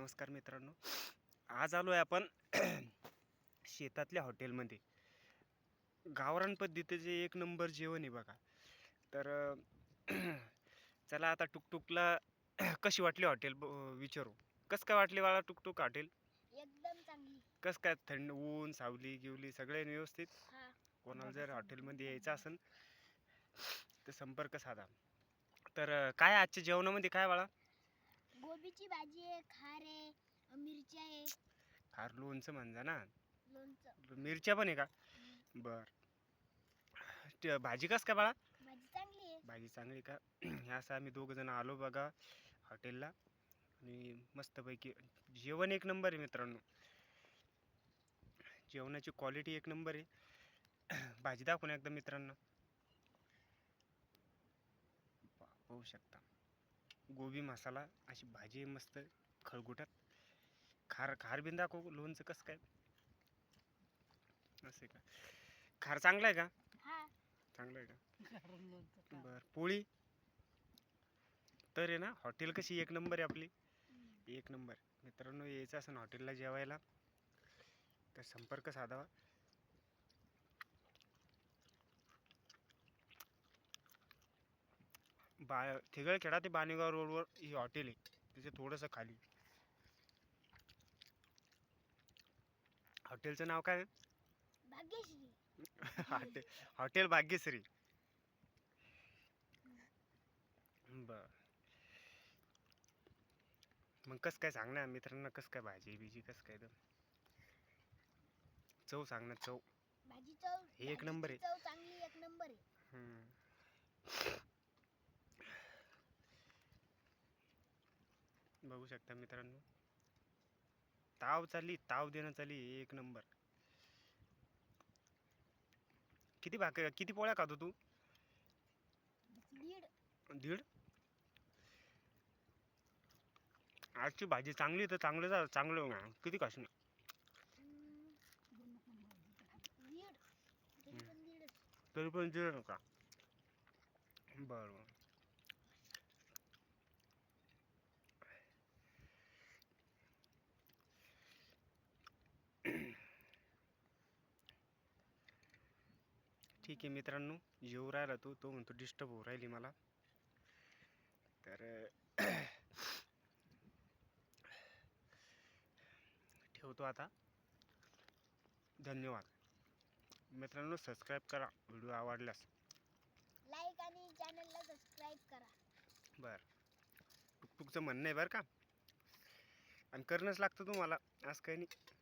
नमस्कार मित्रांनो. आज आलो आहे आपण शेतातल्या हॉटेलमध्ये. गावरान पद्धतीचे एक नंबर जेवण आहे बघा. तर चला आता टुकटुकला कशी वाटली हॉटेल विचारू. कसं काय वाटली बाळा टुकटुक हॉटेल? एकदम चांगली. कसं काय थंड ऊन सावली गिवली सगळे व्यवस्थित? कोणाला जर हॉटेलमध्ये यायचं असेल तर संपर्क साधा. तर काय आजच्या जेवणामध्ये काय बाळा? गोबीची भाजी आहे खार आहे मिरच्या आहे. फार लोणचं म्हणजा ना? लोणचं. मिरच्या पण आहे का? बर. ते भाजी कस काय बाळा? भाजी चांगली आहे. भाजी चांगली का? हे असं आम्ही दोघं जण आलो बघा हॉटेलला. आणि मस्तपैकी जेवण एक नंबर आहे मित्रांनो. जेवणाची क्वालिटी एक नंबर आहे. भाजी दाखवून एकदा मित्रांनो. पाहू शकता. गोबी मसाला अशी भाजी मस्त खळगुटात. खार खार बिन दाखव लोणचं कसं काय? असं आहे का? खार चांगला आहे का? हा. चांगलं आहे का? बर पोळी? तर आहे ना हॉटेल कशी एक नंबर आहे आपली? एक नंबर. मित्रांनो यायचं असं हॉटेलला जेवायला तर संपर्क साधावा. बा थिगळखेडा ते बाणेगाव रोडवर ही हॉटेल आहे. त्याच्या थोडंसं खाली. हॉटेलचं नाव काय? आहे? Hotel hotel Bhagyashree. बर. मग कसं काय सांग ना मित्रांना? कसं काय भाजी बिजी कसं काय एकदम चव सांग ना चव. भाजी चव हे एक नंबर चांगली एक नंबर आहे. बघू शकता मित्रांनो. ताव चालली ताव देणं चालली एक नंबर किती भाकर किती पोळ्या खातो तू? दीड. दीड? आजची भाजी चांगली तर चांगलं चांगलं ना किती खाशील? तरी पण दीड नका बरं बरं. ठीक आहे मित्रांनो येऊ राहिला तू तो म्हणतो डिस्टर्ब होऊ राहिली मला. तर ठेवतो आता. धन्यवाद. मित्रांनो सबस्क्राईब करा व्हिडिओ आवडल्यास. लाईक आणि चॅनलला सबस्क्राईब करा. बरं. टुकटुकचं म्हणणं आहे बरं का? आणि करणंच लागतं तुम्हाला असं काही नाही.